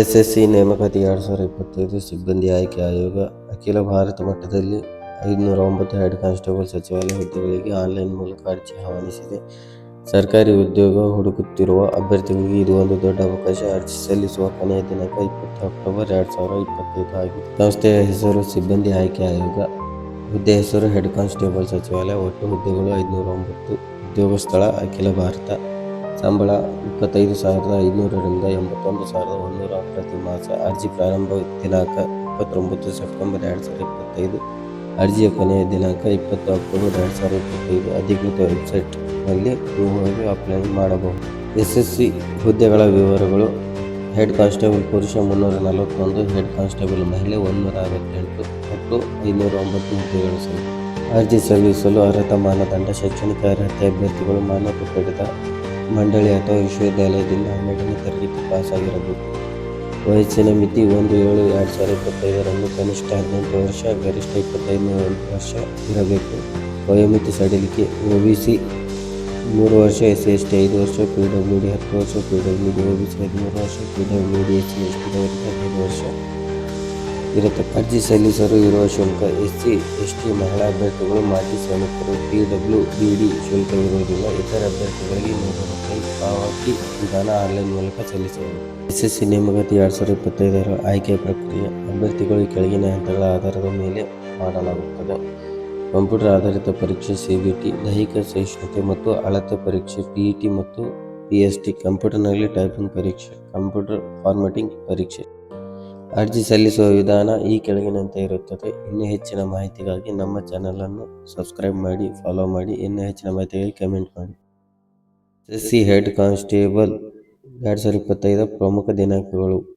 SSC ನೇಮಕಾತಿ ಎರಡು ಸಾವಿರ ಇಪ್ಪತ್ತೈದು, ಸಿಬ್ಬಂದಿ ಆಯ್ಕೆ ಆಯೋಗ, ಅಖಿಲ ಭಾರತ ಮಟ್ಟದಲ್ಲಿ ಐದುನೂರ ಒಂಬತ್ತು ಹೆಡ್ ಕಾನ್ಸ್ಟೇಬಲ್ ಸಚಿವಾಲಯ ಹುದ್ದೆಗಳಿಗೆ ಆನ್ಲೈನ್ ಮೂಲಕ ಅರ್ಜಿ ಆಹ್ವಾನಿಸಿದೆ. ಸರ್ಕಾರಿ ಉದ್ಯೋಗ ಹುಡುಕುತ್ತಿರುವ ಅಭ್ಯರ್ಥಿಗಳಿಗೆ ಇದು ಒಂದು ದೊಡ್ಡ ಅವಕಾಶ. ಅರ್ಜಿ ಸಲ್ಲಿಸುವ ಕೊನೆಯ ದಿನಾಂಕ ಇಪ್ಪತ್ತು ಅಕ್ಟೋಬರ್ ಎರಡು ಸಾವಿರದ ಇಪ್ಪತ್ತೈದು ಆಗಿದೆ. ಸಂಸ್ಥೆಯ ಹೆಸರು ಸಿಬ್ಬಂದಿ ಆಯ್ಕೆ ಆಯೋಗ. ಹುದ್ದೆ ಹೆಸರು ಹೆಡ್ ಕಾನ್ಸ್ಟೇಬಲ್ ಸಚಿವಾಲಯ. ಒಟ್ಟು ಹುದ್ದೆಗಳು ಐದುನೂರ ಒಂಬತ್ತು. ಉದ್ಯೋಗ ಸ್ಥಳ ಅಖಿಲ ಭಾರತ. ಸಂಬಳ ಇಪ್ಪತ್ತೈದು ಸಾವಿರದ ಐನೂರರಿಂದ ಎಂಬತ್ತೊಂದು ಸಾವಿರದ ಒಂದೂರ ಪ್ರತಿ ಮಾಸ. ಅರ್ಜಿ ಪ್ರಾರಂಭ ದಿನಾಂಕ ಇಪ್ಪತ್ತೊಂಬತ್ತು ಸೆಪ್ಟೆಂಬರ್ ಎರಡು ಸಾವಿರದ ಇಪ್ಪತ್ತೈದು. ಅರ್ಜಿಯ ಕೊನೆಯ ದಿನಾಂಕ ಇಪ್ಪತ್ತು ಅಕ್ಟೋಬರ್ ಎರಡು ಸಾವಿರದ ಇಪ್ಪತ್ತೈದು. ಅಧಿಕೃತ ವೆಬ್ಸೈಟ್ನಲ್ಲಿ ನೀವು ಹೋಗಿ ಅಪ್ಲೈ ಮಾಡಬಹುದು. ಎಸ್ ಎಸ್ ಸಿ ಹುದ್ದೆಗಳ ವಿವರಗಳು ಹೆಡ್ ಕಾನ್ಸ್ಟೇಬಲ್ ಪುರುಷ ಮುನ್ನೂರ ನಲವತ್ತೊಂದು, ಹೆಡ್ ಕಾನ್ಸ್ಟೇಬಲ್ ಮಹಿಳೆ ಒಂದೂರ ಅರವತ್ತೆಂಟು. ಮತ್ತು ಐನೂರ ಒಂಬತ್ತು ಹುದ್ದೆಗಳು ಸಂಖ್ಯೆ. ಅರ್ಜಿ ಸಲ್ಲಿಸಲು ಅರ್ಹತಾ ಮಾನದಂಡ. ಶೈಕ್ಷಣಿಕ ಅರ್ಹತೆ ಅಭ್ಯರ್ಥಿಗಳು ಮಾನ್ಯತೆ ಪಡೆದ ಮಂಡಳಿ ಅಥವಾ ವಿಶ್ವವಿದ್ಯಾಲಯದಿಂದ ಹನ್ನೆರಡನೇ ತರಗತಿ ಪಾಸಾಗಿರಬೇಕು. ವಯಸ್ಸಿನ ಮಿತಿ ಒಂದು ಏಳು ಎರಡು ಸಾವಿರದ ಇಪ್ಪತ್ತೈದರಂದು ಕನಿಷ್ಠ ಹದಿನೆಂಟು ವರ್ಷ, ಗರಿಷ್ಠ ಇಪ್ಪತ್ತೈದು ವರ್ಷ ಇರಬೇಕು. ವಯೋಮಿತಿ ಸಡಿಲಿಕೆ ಒ ಬಿ ಸಿ ಮೂರು ವರ್ಷ, ಎಚ್ ಎಸ್ ಟಿ ಐದು ವರ್ಷ, ಪಿ ಡಬ್ಲ್ಯೂ ಡಿ ಹತ್ತು ವರ್ಷ, P W O B C ಹದಿಮೂರು ವರ್ಷ, P W D S C S T ಹದಿನೈದು ವರ್ಷ ಇರುತ್ತದೆ. ಅರ್ಜಿ ಸಲ್ಲಿಸಲು ಇರುವ ಶುಲ್ಕ. ಎಸ್ಸಿ, ಎಸ್ಟಿ ಮಹಿಳಾ ಅಭ್ಯರ್ಥಿಗಳು, ಮಾಜಿ ಸೈನಿಕರು ಪಿಡಬ್ಲ್ಯೂಡಿಡಿ ಶುಲ್ಕವಿರುವುದಿಲ್ಲ. ಇತರೆ ಅಭ್ಯರ್ಥಿಗಳಿಗೆ ನೂರು ರೂಪಾಯಿ ಪಾವತಿ ವಿಧಾನ ಆನ್ಲೈನ್ ಮೂಲಕ ಸಲ್ಲಿಸಬಹುದು. ಎಸ್ಎಸ್ಸಿ ನೇಮಕಾತಿ ಎರಡು ಸಾವಿರದ ಇಪ್ಪತ್ತೈದರ ಆಯ್ಕೆ ಪ್ರಕ್ರಿಯೆ. ಅಭ್ಯರ್ಥಿಗಳು ಕೆಳಗಿನ ಹಂತಗಳ ಆಧಾರದ ಮೇಲೆ ಮಾಡಲಾಗುತ್ತದೆ. ಕಂಪ್ಯೂಟರ್ ಆಧಾರಿತ ಪರೀಕ್ಷೆ ಸಿಬಿಟಿ, ದೈಹಿಕ ಸಹಿಷ್ಣುತೆ ಮತ್ತು ಅಳತೆ ಪರೀಕ್ಷೆ ಪಿಇಟಿ ಮತ್ತು ಪಿಎಸ್ಟಿ, ಕಂಪ್ಯೂಟರ್ನಲ್ಲಿ ಟೈಪಿಂಗ್ ಪರೀಕ್ಷೆ, ಕಂಪ್ಯೂಟರ್ ಫಾರ್ಮ್ಯಾಟಿಂಗ್ ಪರೀಕ್ಷೆ. ಅರ್ಜಿ ಸಲ್ಲಿಸುವ ವಿಧಾನ ಈ ಕೆಳಗಿನಂತೆ ಇರುತ್ತದೆ. ಇನ್ನೂ ಹೆಚ್ಚಿನ ಮಾಹಿತಿಗಾಗಿ ನಮ್ಮ ಚಾನಲನ್ನು ಸಬ್ಸ್ಕ್ರೈಬ್ ಮಾಡಿ, ಫಾಲೋ ಮಾಡಿ. ಇನ್ನೂ ಹೆಚ್ಚಿನ ಮಾಹಿತಿಗಾಗಿ ಕಮೆಂಟ್ ಮಾಡಿ. ಸಿ ಹೆಡ್ ಕಾನ್ಸ್ಟೇಬಲ್ ಎರಡು ಸಾವಿರದ ಪ್ರಮುಖ ದಿನಾಂಕಗಳು.